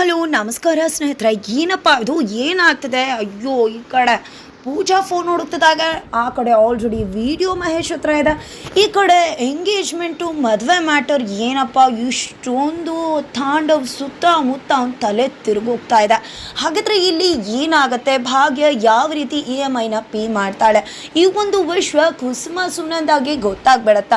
Hello ನಮಸ್ಕಾರ ಸ್ನೇಹಿತರೆ. ಏನಪ್ಪ ಇದು? ಏನಾಗ್ತದೆ? ಅಯ್ಯೋ ಈ ಕಡೆ ಪೂಜಾ ಫೋನ್ ಹುಡುಕ್ತಿದ್ದಾಗ ಆ ಕಡೆ ಆಲ್ರೆಡಿ ವಿಡಿಯೋ ಮಹೇಶ್ ಹತ್ರ ಇದೆ. ಈ ಕಡೆ ಎಂಗೇಜ್ಮೆಂಟು ಮದುವೆ ಮ್ಯಾಟರ್ ಏನಪ್ಪ, ಇಷ್ಟೊಂದು ತಾಂಡವ್ ಸುತ್ತಮುತ್ತ ಅವ್ನ ತಲೆ ತಿರುಗೋಗ್ತಾ ಇದೆ. ಹಾಗಾದರೆ ಇಲ್ಲಿ ಏನಾಗುತ್ತೆ? ಭಾಗ್ಯ ಯಾವ ರೀತಿ ಇ ಎಂ ಐನ ಪೇ ಮಾಡ್ತಾಳೆ? ಈ ಒಂದು ವಿಶ್ವ ಕುಸುಮ ಸುಮ್ಮನದಾಗಿ ಗೊತ್ತಾಗ್ಬಿಡತ್ತ?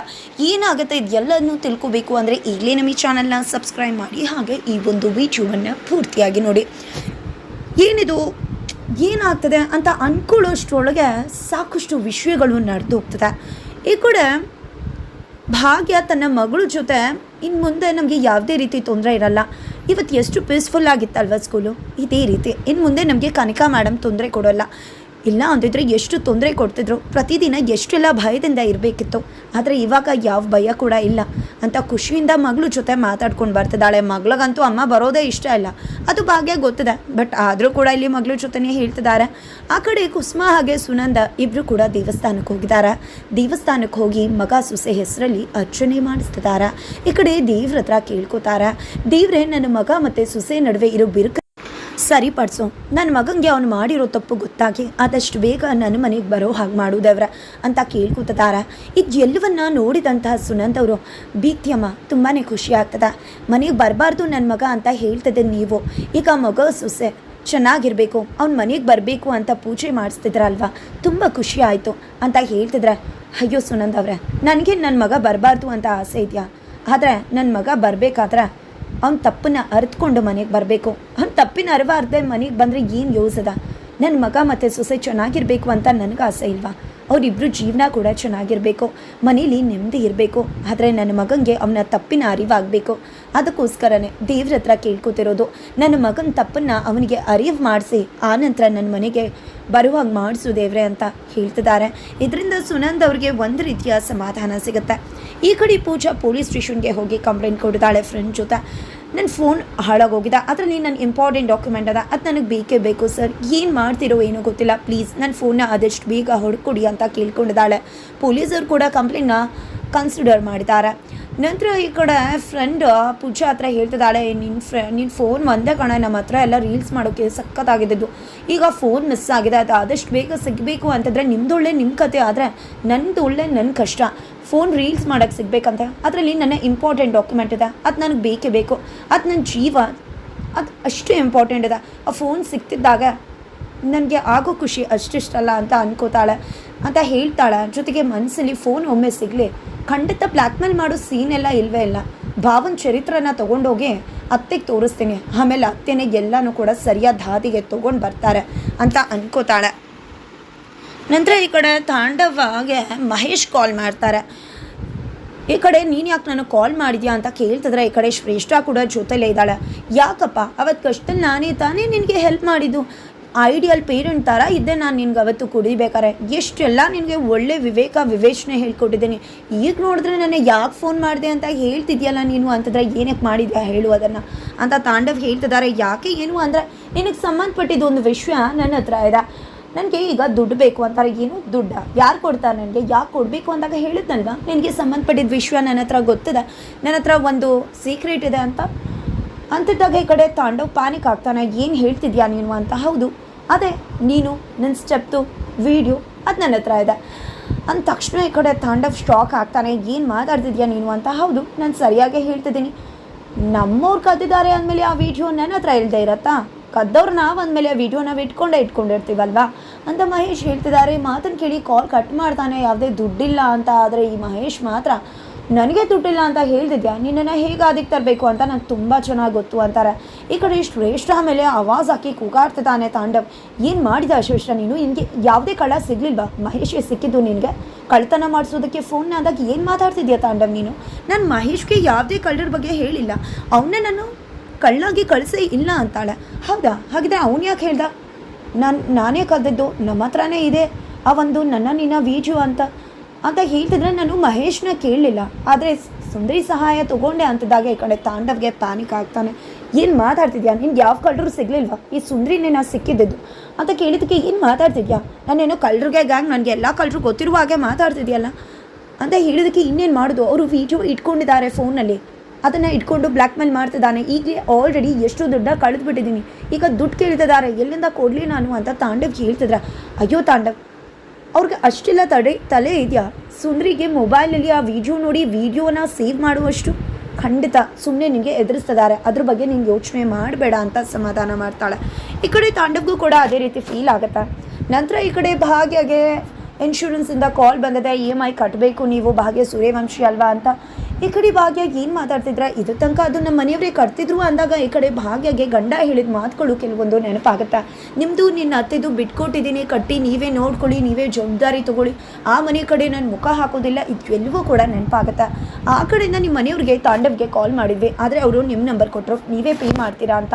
ಏನಾಗುತ್ತೆ ಇದೆಲ್ಲನೂ ತಿಳ್ಕೊಬೇಕು ಅಂದರೆ ಈಗಲೇ ನಮ್ಮ ಈ ಚಾನಲ್ನ ಸಬ್ಸ್ಕ್ರೈಬ್ ಮಾಡಿ, ಹಾಗೆ ಈ ಒಂದು ವಿಡಿಯೋವನ್ನು ಪೂರ್ತಿಯಾಗಿ ನೋಡಿ. ಏನಿದು? ಏನಾಗ್ತದೆ ಅಂತ ಅಂದ್ಕೊಳ್ಳೋಷ್ಟ್ರೊಳಗೆ ಸಾಕಷ್ಟು ವಿಷಯಗಳು ನಡೆದು ಹೋಗ್ತದೆ ಈ ಕೂಡ ಭಾಗ್ಯ ತನ್ನ ಮಗಳ ಜೊತೆ ಇನ್ನು ಮುಂದೆ ನಮಗೆ ಯಾವುದೇ ರೀತಿ ತೊಂದರೆ ಇರಲ್ಲ. ಇವತ್ತು ಎಷ್ಟು ಪೀಸ್ಫುಲ್ ಆಗಿತ್ತಲ್ವ ಸ್ಕೂಲು ಇದೇ ರೀತಿ. ಇನ್ನು ಮುಂದೆ ನಮಗೆ ಕನಿಕಾ ಮೇಡಮ್ ತೊಂದರೆ ಕೊಡೋಲ್ಲ. ಇಲ್ಲ ಅಂದಿದ್ರೆ ಎಷ್ಟು ತೊಂದರೆ ಕೊಡ್ತಿದ್ರು. ಪ್ರತಿದಿನ ಎಷ್ಟೆಲ್ಲ ಭಯದಿಂದ ಇರಬೇಕಿತ್ತು. ಆದರೆ ಇವಾಗ ಯಾವ ಭಯ ಕೂಡ ಇಲ್ಲ. ಅಂತ ಖುಷಿಯಿಂದ ಮಗಳು ಜೊತೆ ಮಾತಾಡ್ಕೊಂಡು ಬರ್ತಿದ್ದಾಳೆ. ಮಗಳಿಗಂತೂ ಅಮ್ಮ ಬರೋದೇ ಇಷ್ಟ ಇಲ್ಲ. ಅದು ಭಾಗ್ಯ ಗೊತ್ತಿದೆ. ಬಟ್ ಆದರೂ ಕೂಡ ಇಲ್ಲಿ ಮಗಳ ಜೊತೆನೇ ಹೇಳ್ತಿದ್ದಾರೆ. ಆ ಕಡೆ ಕುಸುಮ ಹಾಗೆ ಸುನಂದ ಇಬ್ಬರು ಕೂಡ ದೇವಸ್ಥಾನಕ್ಕೆ ಹೋಗಿದ್ದಾರೆ. ದೇವಸ್ಥಾನಕ್ಕೆ ಹೋಗಿ ಮಗ ಸೊಸೆ ಹೆಸರಲ್ಲಿ ಅರ್ಚನೆ ಮಾಡಿಸ್ತಿದ್ದಾರೆ. ಈ ಕಡೆ ದೇವ್ರ ಹತ್ರ ಕೇಳ್ಕೊತಾರೆ. ದೇವ್ರೆ, ನನ್ನ ಮಗ ಮತ್ತು ಸೊಸೆ ನಡುವೆ ಇರೋ ಬಿರುಕು ಸರಿಪಡಿಸು. ನನ್ನ ಮಗನಿಗೆ ಅವನು ಮಾಡಿರೋ ತಪ್ಪು ಗೊತ್ತಾಗಿ ಆದಷ್ಟು ಬೇಗ ನನ್ನ ಮನೆಗೆ ಬರೋ ಹಾಗೆ ಮಾಡುವುದವ್ರ ಅಂತ ಕೇಳ್ಕೊತಾರ ಇದು ಎಲ್ಲವನ್ನ ನೋಡಿದಂತಹ ಸುನಂದ್ ಅವರು, ಭೀತಿಯಮ್ಮ ತುಂಬಾ ಖುಷಿ ಆಗ್ತದ. ಮನೆಗೆ ಬರಬಾರ್ದು ನನ್ನ ಮಗ ಅಂತ ಹೇಳ್ತದೆ ನೀವು. ಈಗ ಮಗ ಸೊಸೆ ಚೆನ್ನಾಗಿರಬೇಕು, ಅವ್ನ ಮನೆಗೆ ಬರಬೇಕು ಅಂತ ಪೂಜೆ ಮಾಡಿಸ್ತಿದ್ರಲ್ವಾ? ತುಂಬ ಖುಷಿ ಆಯಿತು ಅಂತ ಹೇಳ್ತಿದ್ರ. ಅಯ್ಯೋ ಸುನಂದ್ ಅವರೇ, ನನಗೆ ನನ್ನ ಮಗ ಬರಬಾರ್ದು ಅಂತ ಆಸೆ ಇದೆಯಾ? ಆದರೆ ನನ್ನ ಮಗ ಬರಬೇಕಾದ್ರೆ ಅವ್ನ ತಪ್ಪನ್ನ ಅರಿತ್ಕೊಂಡು ಮನೆಗೆ ಬರಬೇಕು. ಅವ್ನ ತಪ್ಪಿನ ಅರಿವಾರ್ದೆ ಮನೆಗೆ ಬಂದರೆ ಏನು ಯೂಸ್ ಅದ ನನ್ನ ಮಗ ಮತ್ತು ಸೊಸೆ ಚೆನ್ನಾಗಿರಬೇಕು ಅಂತ ನನಗೆ ಆಸೆ ಇಲ್ವಾ? ಅವರಿಬ್ಬರು ಜೀವನ ಕೂಡ ಚೆನ್ನಾಗಿರಬೇಕು. ಮನೇಲಿ ನೆಮ್ಮದಿ ಇರಬೇಕು. ಆದರೆ ನನ್ನ ಮಗನಿಗೆ ಅವನ ತಪ್ಪಿನ ಅರಿವಾಗಬೇಕು. ಅದಕ್ಕೋಸ್ಕರನೇ ದೇವ್ರ ಹತ್ರ ಕೇಳ್ಕೊತಿರೋದು. ನನ್ನ ಮಗನ ತಪ್ಪನ್ನು ಅವನಿಗೆ ಅರಿವು ಮಾಡಿಸಿ ಆನಂತರ ನನ್ನ ಮನೆಗೆ ಬರುವಾಗ ಮಾಡಿಸು ದೇವ್ರೆ ಅಂತ ಹೇಳ್ತಿದ್ದಾರೆ ಇದರಿಂದ ಸುನಂದ್ ಅವ್ರಿಗೆ ಒಂದು ರೀತಿಯ ಸಮಾಧಾನ ಸಿಗುತ್ತೆ. ಈ ಕಡೆ ಪೂಜಾ ಪೊಲೀಸ್ ಸ್ಟೇಷನ್ಗೆ ಹೋಗಿ ಕಂಪ್ಲೇಂಟ್ ಕೊಡ್ತಾಳೆ ಫ್ರೆಂಡ್ ಜೊತೆ. ನನ್ನ ಫೋನ್ ಹಾಳಾಗೋಗಿದೆ. ಅದರಲ್ಲಿ ನನ್ನ ಇಂಪಾರ್ಟೆಂಟ್ ಡಾಕ್ಯುಮೆಂಟ್ ಅದ. ಅದು ನನಗೆ ಬೇಕೇ ಬೇಕು ಸರ್ ಏನು ಮಾಡ್ತಿರೋ ಏನೋ ಗೊತ್ತಿಲ್ಲ. ಪ್ಲೀಸ್ ನನ್ನ ಫೋನ್ನ ಆದಷ್ಟು ಬೇಗ ಹೊಡ್ಕೊಡಿ ಅಂತ ಕೇಳ್ಕೊಂಡಿದ್ದಾಳೆ. ಪೊಲೀಸರು ಕೂಡ ಕಂಪ್ಲೇಂಟ್ನ ಕನ್ಸಿಡರ್ ಮಾಡಿದ್ದಾರೆ. ನಂತರ ಈ ಕಡೆ ಫ್ರೆಂಡ್ ಪೂಜಾ ಹತ್ರ ಹೇಳ್ತಿದ್ದಾಳೆ ನಿನ್ನ ಫ್ರೆ ನಿನ್ನ ಫೋನ್ ಒಂದೇ ಕಣ. ನಮ್ಮ ಹತ್ರ ಎಲ್ಲ ರೀಲ್ಸ್ ಮಾಡೋಕ್ಕೆ ಸಖತ್ತಾಗಿದ್ದು ಈಗ ಫೋನ್ ಮಿಸ್ ಆಗಿದೆ. ಅದು ಆದಷ್ಟು ಬೇಗ ಸಿಗಬೇಕು ಅಂತಂದರೆ ನಿಮ್ದು ಒಳ್ಳೆ ನಿಮ್ಮ ಕತೆ ಆದರೆ ನನ್ನದು ಒಳ್ಳೆ ನನ್ನ ಕಷ್ಟ. ಫೋನ್ ರೀಲ್ಸ್ ಮಾಡೋಕ್ಕೆ ಸಿಗಬೇಕಂತ. ಅದರಲ್ಲಿ ನನ್ನ ಇಂಪಾರ್ಟೆಂಟ್ ಡಾಕ್ಯುಮೆಂಟ್ ಇದೆ. ಅದು ನನಗೆ ಬೇಕೇ ಬೇಕು. ಅದು ನನ್ನ ಜೀವ. ಅದು ಅಷ್ಟು ಇಂಪಾರ್ಟೆಂಟ್ ಇದೆ. ಆ ಫೋನ್ ಸಿಗ್ತಿದ್ದಾಗ ನನಗೆ ಆಗೋ ಖುಷಿ ಅಷ್ಟಿಷ್ಟಲ್ಲ ಅಂತ ಅನ್ಕೋತಾಳೆ. ಅಂತ ಹೇಳ್ತಾಳೆ. ಜೊತೆಗೆ ಮನಸ್ಸಲ್ಲಿ ಫೋನ್ ಒಮ್ಮೆ ಸಿಗಲಿ. ಖಂಡಿತ ಬ್ಲ್ಯಾಕ್ಮೇಲ್ ಮಾಡೋ ಸೀನ್ ಎಲ್ಲ ಇಲ್ವೇ ಇಲ್ಲ. ಭಾವನ ಚರಿತ್ರನ ತೊಗೊಂಡೋಗಿ ಅತ್ತೆಗೆ ತೋರಿಸ್ತೀನಿ. ಆಮೇಲೆ ಅತ್ತೆನೇ ಎಲ್ಲನೂ ಕೂಡ ಸರಿಯಾದ ಹಾದಿಗೆ ತೊಗೊಂಡು ಬರ್ತಾರೆ ಅಂತ ಅನ್ಕೋತಾಳೆ. ನಂತರ ಈ ಕಡೆ ತಾಂಡವಾಗೆ ಮಹೇಶ್ ಕಾಲ್ ಮಾಡ್ತಾರೆ. ಈ ಕಡೆ ನೀನು ಯಾಕೆ ನನಗೆ ಕಾಲ್ ಮಾಡಿದ್ಯಾ ಅಂತ ಕೇಳ್ತಿದ್ರೆ ಈ ಕಡೆ ಶ್ರೇಷ್ಠ ಕೂಡ ಜೊತೆಲೇ ಇದ್ದಾಳೆ. ಯಾಕಪ್ಪ? ಅವತ್ತು ಕಷ್ಟದಲ್ಲಿ ನಾನೇ ತಾನೇ ನಿನಗೆ ಹೆಲ್ಪ್ ಮಾಡಿದ್ದು. ಐಡಿಯಲ್ ಪೇರೆಂಟ್ ಥರ ಇದ್ದೆ ನಾನು ನಿನ್ಗೆ ಅವತ್ತು ಕುಡಿಬೇಕಾರೆ. ಎಷ್ಟೆಲ್ಲ ನಿನಗೆ ಒಳ್ಳೆ ವಿವೇಕ, ವಿವೇಚನೆ ಹೇಳ್ಕೊಟ್ಟಿದ್ದೀನಿ. ಈಗ ನೋಡಿದ್ರೆ ನನಗೆ ಯಾಕೆ ಫೋನ್ ಮಾಡಿದೆ ಅಂತ ಹೇಳ್ತಿದ್ಯಲ್ಲ ನೀನು ಅಂತಂದ್ರೆ ಏನಕ್ಕೆ ಮಾಡಿದ್ಯಾ ಹೇಳು ಅದನ್ನು. ಅಂತ ತಾಂಡವ್ ಹೇಳ್ತಿದ್ದಾರೆ. ಯಾಕೆ ಏನು ಅಂದರೆ ನಿನಗೆ ಸಂಬಂಧಪಟ್ಟಿದ್ದು ಒಂದು ವಿಷಯ ನನ್ನ ಹತ್ರ ಇದೆ. ನನಗೆ ಈಗ ದುಡ್ಡು ಬೇಕು ಅಂತಾರೆ, ಏನು ದುಡ್ಡ? ಯಾರು ಕೊಡ್ತಾರೆ ನನಗೆ? ಯಾಕೆ ಕೊಡಬೇಕು ಅಂದಾಗ ನನಗೆ? ನಿನಗೆ ಸಂಬಂಧಪಟ್ಟಿದ್ದ ವಿಷಯ ನನ್ನ ಹತ್ರ ಗೊತ್ತಿದೆ. ನನ್ನ ಹತ್ರ ಒಂದು ಸೀಕ್ರೆಟ್ ಇದೆ ಅಂತ. ಅಂಥದ್ದಾಗ ಈ ಕಡೆ ತಾಂಡವ್ ಪಾನಿಕ್ ಆಗ್ತಾನೆ. ಏನು ಹೇಳ್ತಿದ್ಯಾ ನೀನು ಅಂತ? ಹೌದು. ಅದೇ, ನೀನು ನನ್ನ ಸ್ಟೆಪ್ತು ವೀಡಿಯೋ ಅದು ನನ್ನ ಹತ್ರ ಇದೆ. ಅಂದ ತಕ್ಷಣ ಈ ಕಡೆ ತಾಂಡವ್ ಸ್ಟಾಕ್ ಆಗ್ತಾನೆ. ಏನು ಮಾತಾಡ್ತಿದ್ಯಾ ನೀನು ಅಂತ? ಹೌದು, ನಾನು ಸರಿಯಾಗೇ ಹೇಳ್ತಿದ್ದೀನಿ. ನಮ್ಮವ್ರು ಕದ್ದಿದ್ದಾರೆ ಅಂದಮೇಲೆ ಆ ವಿಡಿಯೋ ನನ್ನ ಹತ್ರ ಇಲ್ಲದೆ ಇರತ್ತಾ? ಕದ್ದವ್ರು ನಾವು ಅಂದಮೇಲೆ ಆ ವಿಡಿಯೋನ ಇಟ್ಕೊಂಡೇ ಇಟ್ಕೊಂಡಿರ್ತೀವಲ್ವಾ? ಅಂತ ಮಹೇಶ್ ಹೇಳ್ತಿದ್ದಾರೆ ಮಾತನ್ನು ಕೇಳಿ ಕಾಲ್ ಕಟ್ ಮಾಡ್ತಾನೆ. ಯಾವುದೇ ದುಡ್ಡಿಲ್ಲ ಅಂತ ಆದರೆ ಈ ಮಹೇಶ್ ಮಾತ್ರ, ನನಗೆ ದುಡ್ಡಿಲ್ಲ ಅಂತ ಹೇಳ್ತಿದ್ಯಾ ನಿನ್ನನ್ನು ಹೇಗೆ ಅದಕ್ಕೆ ತರಬೇಕು ಅಂತ ನಂಗೆ ತುಂಬ ಚೆನ್ನಾಗಿ ಗೊತ್ತು ಅಂತಾರೆ. ಈ ಕಡೆ ಶ್ರೇಷ್ಠ ಮೇಲೆ ಆವಾಜ್ ಹಾಕಿ ಕೂಗಾಡ್ತಿದ್ದಾನೆ ತಾಂಡವ್. ಏನು ಮಾಡಿದ ಶ್ರೇಷ್ಠ? ನೀನು ನಿನಗೆ ಯಾವುದೇ ಕಳ್ಳ ಸಿಗ್ಲಿಲ್ವಾ? ಮಹೇಶ್ಗೆ ಸಿಕ್ಕಿದ್ದು ನಿನಗೆ? ಕಳ್ತನ ಮಾಡಿಸೋದಕ್ಕೆ ಫೋನ್ ಆದಾಗ ಏನು ಮಾತಾಡ್ತಿದ್ಯಾ ತಾಂಡವ್ ನೀನು? ನಾನು ಮಹೇಶ್ಗೆ ಯಾವುದೇ ಕಳ್ಳರ ಬಗ್ಗೆ ಹೇಳಿಲ್ಲ. ಅವನ್ನೇ ನಾನು ಕಳ್ಳಾಗಿ ಕಳಿಸೇ ಇಲ್ಲ ಅಂತಾಳೆ. ಹೌದಾ? ಹಾಗಿದ್ರೆ ಅವನು ಯಾಕೆ ಹೇಳ್ದ? ನಾನು, ನಾನೇ ಕಲ್ದಿದ್ದು ನಮ್ಮ ಹತ್ರನೇ ಇದೆ. ಆ ಒಂದು ನನ್ನ ನಿನ್ನ ವೀಜು ಅಂತ. ಅಂತ ಹೇಳ್ತಿದ್ರೆ ನಾನು ಮಹೇಶ್ನ ಕೇಳಲಿಲ್ಲ. ಆದರೆ ಸುಂದರಿ ಸಹಾಯ ತೊಗೊಂಡೆ ಅಂತಿದ್ದಾಗ ಈ ಕಡೆ ತಾಂಡವ್ಗೆ ಪ್ಯಾನಿಕ್ ಆಗ್ತಾನೆ. ಏನು ಮಾತಾಡ್ತಿದ್ಯಾ? ನಿನ್ಗೆ ಯಾವ ಕಳ್ಳರು ಸಿಗಲಿಲ್ವಾ? ಈ ಸುಂದರಿನೇ ನಾನು ಸಿಕ್ಕಿದ್ದು ಅಂತ ಕೇಳಿದ್ದಕ್ಕೆ ಏನು ಮಾತಾಡ್ತಿದ್ಯಾ? ನಾನೇನೋ ಕಳ್ಳರಿಗೆ ಗ್ಯಾಂಗ್ ನನಗೆ ಎಲ್ಲ ಕಳ್ಳರು ಗೊತ್ತಿರುವ ಹಾಗೆ ಮಾತಾಡ್ತಿದ್ಯಲ್ಲ? ಅಂತ ಹೇಳಿದಕ್ಕೆ ಇನ್ನೇನು ಮಾಡೋದು? ಅವರು ವೀಡಿಯೋ ಇಟ್ಕೊಂಡಿದ್ದಾರೆ ಫೋನಲ್ಲಿ ಅದನ್ನು ಇಟ್ಕೊಂಡು ಬ್ಲ್ಯಾಕ್ ಮೇಲ್ ಮಾಡ್ತಿದ್ದಾನೆ. ಈಗಲೇ ಆಲ್ರೆಡಿ ಎಷ್ಟು ದುಡ್ಡ ಕಳೆದ್ಬಿಟ್ಟಿದ್ದೀನಿ. ಈಗ ದುಡ್ಡು ಕೇಳ್ತಿದ್ದಾರೆ. ಎಲ್ಲಿಂದ ಕೊಡಲಿ ನಾನು ಅಂತ ತಾಂಡವ್ ಕೇಳ್ತಿದ್ರ. ಅಯ್ಯೋ ತಾಂಡವ್, ಅವ್ರಿಗೆ ಅಷ್ಟೆಲ್ಲ ತಡೆ, ತಲೆ ಇದೆಯಾ? ಸುಂದ್ರಿಗೆ ಮೊಬೈಲಲ್ಲಿ ಆ ವಿಡಿಯೋ ನೋಡಿ ವಿಡಿಯೋನ ಸೇವ್ ಮಾಡುವಷ್ಟು ಖಂಡಿತ ಸುಮ್ಮನೆ ನಿಮಗೆ ಎದುರಿಸ್ತಿದ್ದಾರೆ. ಅದ್ರ ಬಗ್ಗೆ ನೀನು ಯೋಚನೆ ಮಾಡಬೇಡ ಅಂತ ಸಮಾಧಾನ ಮಾಡ್ತಾಳೆ. ಈ ಕಡೆ ತಾಂಡವ್ಗೂ ಕೂಡ ಅದೇ ರೀತಿ ಫೀಲ್ ಆಗುತ್ತೆ. ನಂತರ ಈ ಕಡೆ ಭಾಗ್ಯಗೆ ಇನ್ಶೂರೆನ್ಸಿಂದ ಕಾಲ್ ಬಂದಿದೆ. ಇ ಎಂ ಐ ಕಟ್ಟಬೇಕು ನೀವು, ಭಾಗ್ಯ ಸೂರ್ಯವಂಶಿ ಅಲ್ವಾ ಅಂತ. ಈ ಕಡೆ ಭಾಗ್ಯ ಏನು ಮಾತಾಡ್ತಿದ್ರ? ಇದು ತನಕ ಅದು ನಮ್ಮ ಮನೆಯವರೇ ಕಟ್ತಿದ್ರು ಅಂದಾಗ ಈ ಕಡೆ ಭಾಗ್ಯಗೆ ಗಂಡ ಹೇಳಿದ ಮಾತುಗಳು ಕೆಲವೊಂದು ನೆನಪಾಗುತ್ತೆ? ನಿಮ್ಮದು ನಿನ್ನ ಅತ್ತೆದು ಬಿಟ್ಕೊಟ್ಟಿದ್ದೀನಿ ಕಟ್ಟಿ ನೀವೇ ನೋಡ್ಕೊಳ್ಳಿ, ನೀವೇ ಜವಾಬ್ದಾರಿ ತಗೊಳ್ಳಿ. ಆ ಮನೆ ಕಡೆ ನಾನು ಮುಖ ಹಾಕೋದಿಲ್ಲ ಇದು ಎಲ್ಲವೂ ಕೂಡ ನೆನಪಾಗುತ್ತೆ? ಆ ಕಡೆಯಿಂದ ನಿಮ್ಮ ಮನೆಯವ್ರಿಗೆ ತಾಂಡವ್ಗೆ ಕಾಲ್ ಮಾಡಿದ್ವಿ, ಆದರೆ ಅವರು ನಿಮ್ಮ ನಂಬರ್ ಕೊಟ್ಟರು ನೀವೇ ಪೇ ಮಾಡ್ತೀರಾ ಅಂತ.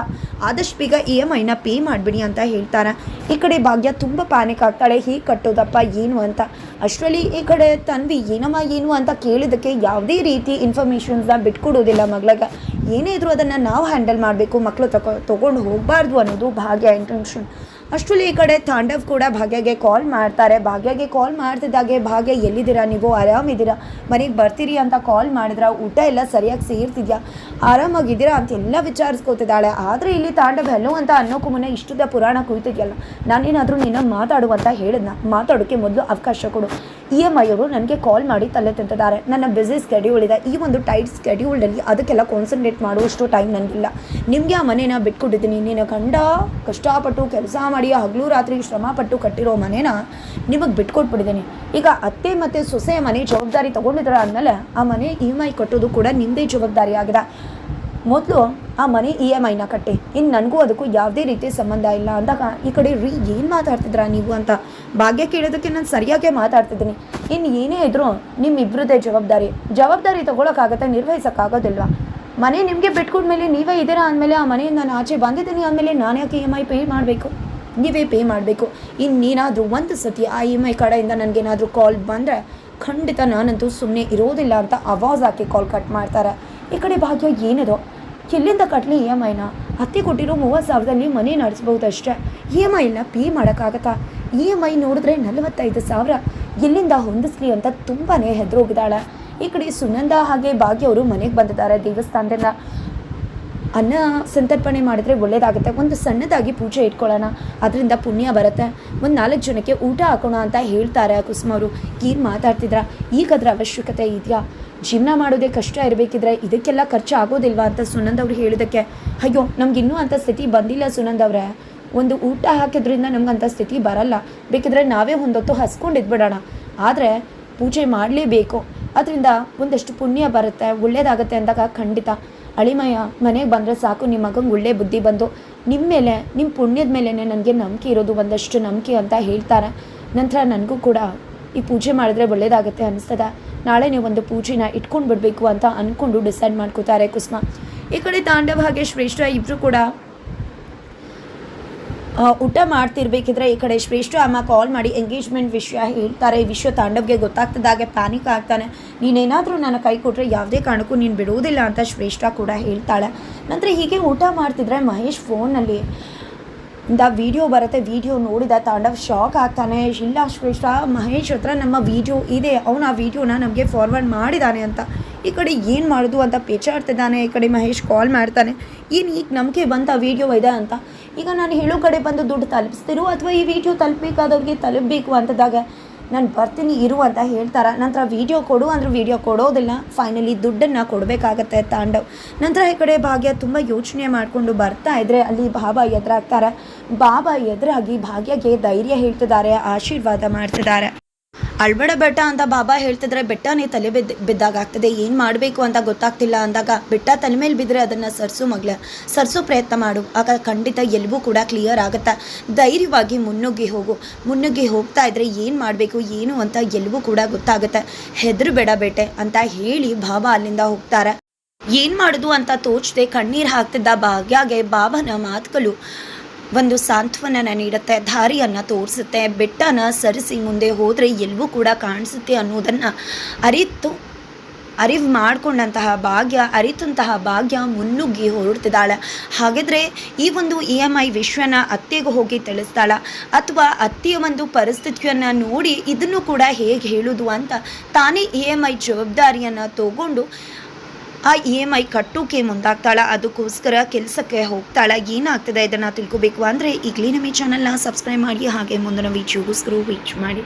ಆದಷ್ಟು ಬೇಗ ಇ ಎಂ ಐನ ಪೇ ಮಾಡಿಬಿಡಿ ಅಂತ ಹೇಳ್ತಾರೆ. ಈ ಕಡೆ ಭಾಗ್ಯ ತುಂಬ ಪ್ಯಾನಿಕ್ ಆಗ್ತಾಳೆ. ಹೀಗೆ ಕಟ್ಟೋದಪ್ಪ ಏನು ಅಂತ. ಅಷ್ಟರಲ್ಲಿ ಈ ಕಡೆ ತನ್ವಿ, ಏನಮ್ಮ ಏನು ಅಂತ ಕೇಳಿದ್ದಕ್ಕೆ ಯಾವುದೇ ರೀತಿ ಇನ್ಫಾರ್ಮೇಷನ್ಸ್ನ ಬಿಟ್ಕೊಡೋದಿಲ್ಲ ಮಗಳಿಗೆ. ಏನೇ ಇದ್ರೂ ಅದನ್ನು ನಾವು ಹ್ಯಾಂಡಲ್ ಮಾಡಬೇಕು. ಮಕ್ಕಳು ತಗೊ ತೊಗೊಂಡು ಹೋಗಬಾರ್ದು ಅನ್ನೋದು ಭಾಗ್ಯ ಇಂಟೆನ್ಷನ್ ಅಷ್ಟರಲ್ಲಿ ಈ ಕಡೆ ತಾಂಡವ್ ಕೂಡ ಭಾಗ್ಯಗೆ ಕಾಲ್ ಮಾಡ್ತಾರೆ. ಭಾಗ್ಯಗೆ ಕಾಲ್ ಮಾಡ್ತಿದ್ದಾಗೆ, ಭಾಗ್ಯ, ಎಲ್ಲಿದ್ದೀರಾ ನೀವು? ಆರಾಮಿದ್ದೀರಾ? ಮನೆಗೆ ಬರ್ತೀರಿ ಅಂತ ಕಾಲ್ ಮಾಡಿದ್ರ, ಊಟ ಎಲ್ಲ ಸರಿಯಾಗಿ ಸೇರ್ತಿದ್ಯಾ? ಆರಾಮಾಗಿದ್ದೀರಾ? ಅಂತ ಎಲ್ಲ ವಿಚಾರಿಸ್ಕೋತಿದ್ದಾಳೆ. ಆದರೆ ಇಲ್ಲಿ ತಾಂಡವ್ ಹೆಲೋ ಅಂತ ಅನ್ನೋಕ್ಕೂ ಮುನ್ನ ಇಷ್ಟುದ ಪುರಾಣ ಕುಯ್ತಿದ್ಯಲ್ಲ, ನಾನೇನಾದರೂ ನಿನ್ನ ಮಾತಾಡು ಅಂತ ಹೇಳಿದ್ನ. ಮಾತಾಡೋಕ್ಕೆ ಮೊದಲು ಅವಕಾಶ ಕೊಡು. ಇ ಎಂ ಐ ಅವರು ನನಗೆ ಕಾಲ್ ಮಾಡಿ ತಲೆ ತಿಂತಿದ್ದಾರೆ. ನನ್ನ ಬ್ಯುಸಿ ಸ್ಕೆಡ್ಯೂಲ್ ಇದೆ. ಈ ಒಂದು ಟೈಟ್ ಸ್ಕೆಡ್ಯೂಲ್ಡಲ್ಲಿ ಅದಕ್ಕೆಲ್ಲ ಕಾನ್ಸಂಟ್ರೇಟ್ ಮಾಡುವಷ್ಟು ಟೈಮ್ ನನಗಿಲ್ಲ ನಿಮಗೆ ಆ ಮನೇನ ಬಿಟ್ಕೊಟ್ಟಿದ್ದೀನಿ. ನೀನು ಕಂಡ ಕಷ್ಟಪಟ್ಟು ಕೆಲಸ ಮಾಡಿ ಹಗಲು ರಾತ್ರಿ ಶ್ರಮಪಟ್ಟು ಕಟ್ಟಿರೋ ಮನೇನ ನಿಮಗೆ ಬಿಟ್ಕೊಟ್ಬಿಟ್ಟಿದ್ದೀನಿ. ಈಗ ಅತ್ತೆ ಮತ್ತು ಸೊಸೆ ಮನೆ ಜವಾಬ್ದಾರಿ ತೊಗೊಂಡಿದ್ದಾರೆ ಅಂದಮೇಲೆ ಆ ಮನೆ ಇ ಎಂ ಐ ಕಟ್ಟೋದು ಕೂಡ ನಿಮ್ಮದೇ ಜವಾಬ್ದಾರಿ ಆಗಿದೆ ಮೊದಲು ಆ ಮನೆ ಇ ಎಂ ಐನ ಕಟ್ಟೆ. ಇನ್ನು ನನಗೂ ಅದಕ್ಕೂ ಯಾವುದೇ ರೀತಿ ಸಂಬಂಧ ಇಲ್ಲ. ಅಂದಾಗ ಈ ಕಡೆ ರೀ, ಏನು ಮಾತಾಡ್ತಿದ್ರಾ ನೀವು ಅಂತ ಭಾಗ್ಯ ಕೇಳೋದಕ್ಕೆ ನಾನು ಸರಿಯಾಗೇ ಮಾತಾಡ್ತಿದ್ದೀನಿ. ಇನ್ನು ಏನೇ ಇದ್ರೂ ನಿಮ್ಮಿಬ್ರದ್ದೇ ಜವಾಬ್ದಾರಿ. ಜವಾಬ್ದಾರಿ ತೊಗೊಳಕ್ಕಾಗತ್ತೆ ನಿರ್ವಹಿಸೋಕ್ಕಾಗೋದಿಲ್ವಾ? ಮನೆ ನಿಮಗೆ ಬಿಟ್ಕೊಂಡ್ಮೇಲೆ ನೀವೇ ಇದ್ದೀರಾ ಅಂದಮೇಲೆ ಆ ಮನೆಯಿಂದ ನಾನು ಆಚೆ ಬಂದಿದ್ದೀನಿ ಅಂದಮೇಲೆ ನಾನು ಯಾಕೆ ಇ ಎಂ ಐ ಪೇ ಮಾಡಬೇಕು? ನೀವೇ ಪೇ ಮಾಡಬೇಕು. ಇನ್ನೇನಾದರೂ ಒಂದು ಸತಿ ಆ ಇ ಎಂ ಐ ಕಡೆಯಿಂದ ನನಗೇನಾದರೂ ಕಾಲ್ ಬಂದರೆ ಖಂಡಿತ ನಾನಂತೂ ಸುಮ್ಮನೆ ಇರೋದಿಲ್ಲ ಅಂತ ಆವಾಜ್ ಹಾಕಿ ಕಾಲ್ ಕಟ್ ಮಾಡ್ತಾರೆ. ಈ ಕಡೆ ಭಾಗ್ಯ ಏನಿದು? ಎಲ್ಲಿಂದ ಕಟ್ಟಲಿ ಇ ಎಂ ಐನ? ಹತ್ತಿ ಕೊಟ್ಟಿರೋ ಮೂವತ್ತು ಸಾವಿರದಲ್ಲಿ ಮನೆ ನಡೆಸ್ಬೋದು ಅಷ್ಟೇ ಇ ಎಂ ಐನ ಪೇ ಮಾಡೋಕ್ಕಾಗತ್ತಾ? ಇ ಎಂ ಐ ನೋಡಿದ್ರೆ ನಲವತ್ತೈದು ಸಾವಿರ. ಎಲ್ಲಿಂದ ಹೊಂದಿಸ್ಲಿ ಅಂತ ತುಂಬಾ ಹೆದರೋಗಿದ್ದಾಳೆ. ಈ ಕಡೆ ಸುನಂದ ಹಾಗೆ ಭಾಗ್ಯ ಅವರು ಮನೆಗೆ ಬಂದಿದ್ದಾರೆ ದೇವಸ್ಥಾನದಿಂದ. ಅನ್ನ ಸಂತರ್ಪಣೆ ಮಾಡಿದ್ರೆ ಒಳ್ಳೇದಾಗುತ್ತೆ. ಒಂದು ಸಣ್ಣದಾಗಿ ಪೂಜೆ ಇಟ್ಕೊಳ್ಳೋಣ, ಅದರಿಂದ ಪುಣ್ಯ ಬರುತ್ತೆ. ಒಂದು ನಾಲ್ಕು ಜನಕ್ಕೆ ಊಟ ಹಾಕೋಣ ಅಂತ ಹೇಳ್ತಾರೆ ಕುಸುಮ ಅವರು. ಏನು ಮಾತಾಡ್ತಿದ್ರ? ಈಗ ಅದರ ಅವಶ್ಯಕತೆ ಇದೆಯಾ? ಜೀವನ ಮಾಡೋದೇ ಕಷ್ಟ ಇರಬೇಕಿದ್ರೆ ಇದಕ್ಕೆಲ್ಲ ಖರ್ಚು ಆಗೋದಿಲ್ವಾ ಅಂತ ಸುನಂದ್ ಅವ್ರು ಹೇಳಿದಕ್ಕೆ. ಅಯ್ಯೋ, ನಮ್ಗೆ ಇನ್ನೂ ಅಂಥ ಸ್ಥಿತಿ ಬಂದಿಲ್ಲ ಸುನಂದ್ ಅವರೇ. ಒಂದು ಊಟ ಹಾಕಿದ್ರಿಂದ ನಮ್ಗೆ ಅಂಥ ಸ್ಥಿತಿ ಬರಲ್ಲ. ಬೇಕಿದ್ರೆ ನಾವೇ ಒಂದೊತ್ತು ಹಸ್ಕೊಂಡು ಇದ್ಬಿಡೋಣ ಆದರೆ ಪೂಜೆ ಮಾಡಲೇಬೇಕು. ಅದರಿಂದ ಒಂದಷ್ಟು ಪುಣ್ಯ ಬರುತ್ತೆ, ಒಳ್ಳೇದಾಗುತ್ತೆ ಅಂದಾಗ ಖಂಡಿತ. ಅಳಿಮಯ, ಮನೆಗೆ ಬಂದರೆ ಸಾಕು ನಿಮ್ಮ ಮಗಂಗೆ ಒಳ್ಳೆ ಬುದ್ಧಿ ಬಂದು ನಿಮ್ಮ ಮೇಲೆ ನಿಮ್ಮ ಪುಣ್ಯದ ಮೇಲೇ ನನಗೆ ನಂಬಿಕೆ ಇರೋದು ಒಂದಷ್ಟು ನಂಬಿಕೆ ಅಂತ ಹೇಳ್ತಾರೆ. ನಂತರ ನನಗೂ ಕೂಡ ಈ ಪೂಜೆ ಮಾಡಿದ್ರೆ ಒಳ್ಳೇದಾಗುತ್ತೆ ಅನಿಸ್ತದೆ. ನಾಳೆ ನೀವು ಒಂದು ಪೂಜೆನ ಇಟ್ಕೊಂಡು ಬಿಡಬೇಕು ಅಂತ ಅಂದ್ಕೊಂಡು ಡಿಸೈಡ್ ಮಾಡ್ಕೋತಾರೆ ಕುಸುಮ. ಈ ಕಡೆ ತಾಂಡವ ಹಾಗೆ ಶ್ರೇಷ್ಠ ಇಬ್ಬರು ಕೂಡ ಊಟ ಮಾಡ್ತಿರ್ಬೇಕಿದ್ರೆ ಈ ಕಡೆ ಶ್ರೇಷ್ಠ ಅಮ್ಮ ಕಾಲ್ ಮಾಡಿ ಎಂಗೇಜ್ಮೆಂಟ್ ವಿಷಯ ಹೇಳ್ತಾರೆ. ಈ ವಿಷಯ ತಾಂಡವ್ಗೆ ಗೊತ್ತಾಗ್ತದಾಗೆ ಪ್ಯಾನಿಕ್ ಆಗ್ತಾನೆ. ನೀನೇನಾದರೂ ನನ್ನ ಕೈ ಕೊಟ್ಟರೆ ಯಾವುದೇ ಕಾರಣಕ್ಕೂ ನೀನು ಬಿಡುವುದಿಲ್ಲ ಅಂತ ಶ್ರೇಷ್ಠ ಕೂಡ ಹೇಳ್ತಾಳೆ. ನಂತರ ಹೀಗೆ ಊಟ ಮಾಡ್ತಿದ್ರೆ ಮಹೇಶ್ ಫೋನಲ್ಲಿ ಇಂದ ವಿಡಿಯೋ ಬರುತ್ತೆ. ವಿಡಿಯೋ ನೋಡಿದ ತಾಂಡವ್ ಶಾಕ್ ಆಗ್ತಾನೆ. ಇಲ್ಲ ಶ್ರೇಷ್ಠ, ಮಹೇಶ್ ಹತ್ರ ನಮ್ಮ ವಿಡಿಯೋ ಇದೆ. ಅವನು ಆ ವಿಡಿಯೋನ ನಮಗೆ ಫಾರ್ವರ್ಡ್ ಮಾಡಿದ್ದಾನೆ ಅಂತ. ಈ ಕಡೆ ಏನು ಮಾಡೋದು ಅಂತ ಪೇಚಾಡ್ತಿದ್ದಾನೆ ಈ ಕಡೆ ಮಹೇಶ್ ಕಾಲ್ ಮಾಡ್ತಾನೆ. ಏನು ಈಗ ನಂಬಿಕೆ ಬಂತ ವೀಡಿಯೋ ಇದೆ ಅಂತ? ಈಗ ನಾನು ಹೇಳೋ ಕಡೆ ಬಂದು ದುಡ್ಡು ತಲುಪಿಸ್ತಿರು ಅಥವಾ ಈ ವಿಡಿಯೋ ತಲುಪಬೇಕಾದವ್ರಿಗೆ ತಲುಪಬೇಕು ಅಂತದಾಗ ನಾನು ಬರ್ತೀನಿ, ಇರು ಅಂತ ಹೇಳ್ತಾರೆ. ನಂತರ ವೀಡಿಯೋ ಕೊಡು ಅಂದರೆ ವೀಡಿಯೋ ಕೊಡೋದಿಲ್ಲ. ಫೈನಲಿ ದುಡ್ಡನ್ನು ಕೊಡಬೇಕಾಗತ್ತೆ ತಾಂಡವ್. ನಂತರ ಈ ಕಡೆ ಭಾಗ್ಯ ತುಂಬ ಯೋಚನೆ ಮಾಡಿಕೊಂಡು ಬರ್ತಾ ಇದ್ದರೆ ಅಲ್ಲಿ ಬಾಬಾ ಎದುರಾಗ್ತಾರೆ. ಬಾಬಾ ಎದುರಾಗಿ ಭಾಗ್ಯಗೆ ಧೈರ್ಯ ಹೇಳ್ತಿದ್ದಾರೆ, ಆಶೀರ್ವಾದ ಮಾಡ್ತಿದ್ದಾರೆ. ಅಳ್ಬೇಡ ಬೆಟ್ಟ ಅಂತ ಬಾಬಾ ಹೇಳ್ತಿದ್ರೆ ಬೆಟ್ಟನೇ ತಲೆ ಬಿದ್ದ ಬಿದ್ದಾಗ ಆಗ್ತದೆ ಏನು ಮಾಡಬೇಕು ಅಂತ ಗೊತ್ತಾಗ್ತಿಲ್ಲ ಅಂದಾಗ ಬೆಟ್ಟ ತಲೆ ಮೇಲೆ ಬಿದ್ದರೆ ಅದನ್ನು ಸರ್ಸು ಮಗ್ಲ. ಸರ್ಸು ಪ್ರಯತ್ನ ಮಾಡು. ಆಗ ಖಂಡಿತ ಎಲ್ಲವೂ ಕೂಡ ಕ್ಲಿಯರ್ ಆಗುತ್ತೆ. ಧೈರ್ಯವಾಗಿ ಮುನ್ನುಗ್ಗಿ ಹೋಗು. ಮುನ್ನುಗ್ಗಿ ಹೋಗ್ತಾ ಇದ್ರೆ ಏನು ಮಾಡಬೇಕು, ಏನು ಅಂತ ಎಲ್ಲವೂ ಕೂಡ ಗೊತ್ತಾಗುತ್ತೆ. ಹೆದರು ಬೇಡ ಬೇಟೆ ಅಂತ ಹೇಳಿ ಬಾಬಾ ಅಲ್ಲಿಂದ ಹೋಗ್ತಾರ. ಏನು ಮಾಡೋದು ಅಂತ ತೋಚದೆ ಕಣ್ಣೀರು ಹಾಕ್ತಿದ್ದ ಭಾಗ್ಯಾಗೆ ಬಾಬನ ಮಾತುಗಳು ಒಂದು ಸಾಂತ್ವನನ ನೀಡುತ್ತೆ ದಾರಿಯನ್ನು ತೋರಿಸುತ್ತೆ, ಬೆಟ್ಟನ ಸರಿಸಿ ಮುಂದೆ ಹೋದರೆ ಎಲ್ಲವೂ ಕೂಡ ಕಾಣಿಸುತ್ತೆ ಅನ್ನೋದನ್ನು ಅರಿತು, ಅರಿವು ಮಾಡಿಕೊಂಡಂತಹ ಭಾಗ್ಯ, ಅರಿತಂತಹ ಭಾಗ್ಯ ಮುನ್ನುಗ್ಗಿ ಹೊರಡ್ತಿದ್ದಾಳೆ. ಹಾಗಿದ್ರೆ ಈ ಒಂದು ಇ ಎಂ ಐ ವಿಶ್ವನ ಅತ್ತೆಗೆ ಹೋಗಿ ತಿಳಿಸ್ತಾಳ, ಅಥವಾ ಅತ್ತೆಯ ಒಂದು ಪರಿಸ್ಥಿತಿಯನ್ನು ನೋಡಿ ಇದನ್ನು ಕೂಡ ಹೇಗೆ ಹೇಳೋದು? ಅಂತ ತಾನೇ ಇ ಎಂ ಐ ಜವಾಬ್ದಾರಿಯನ್ನು ತಗೊಂಡು ಆ ಇ ಎಂ ಐ ಕಟ್ಟೋಕೆ ಮುಂದಾಗ್ತಾಳ, ಅದಕ್ಕೋಸ್ಕರ ಕೆಲಸಕ್ಕೆ ಹೋಗ್ತಾಳ. ಏನಾಗ್ತದೆ ಇದನ್ನು ತಿಳ್ಕೊಬೇಕು ಅಂದರೆ ಈಗಲೇ ನಮ್ಮ ಚಾನಲ್ನ ಸಬ್ಸ್ಕ್ರೈಬ್ ಮಾಡಿ, ಹಾಗೆ ಮುಂದಿನ ವೀಡಿಯೋಗೋಸ್ಕರ ವೀಚ್ ಮಾಡಿ.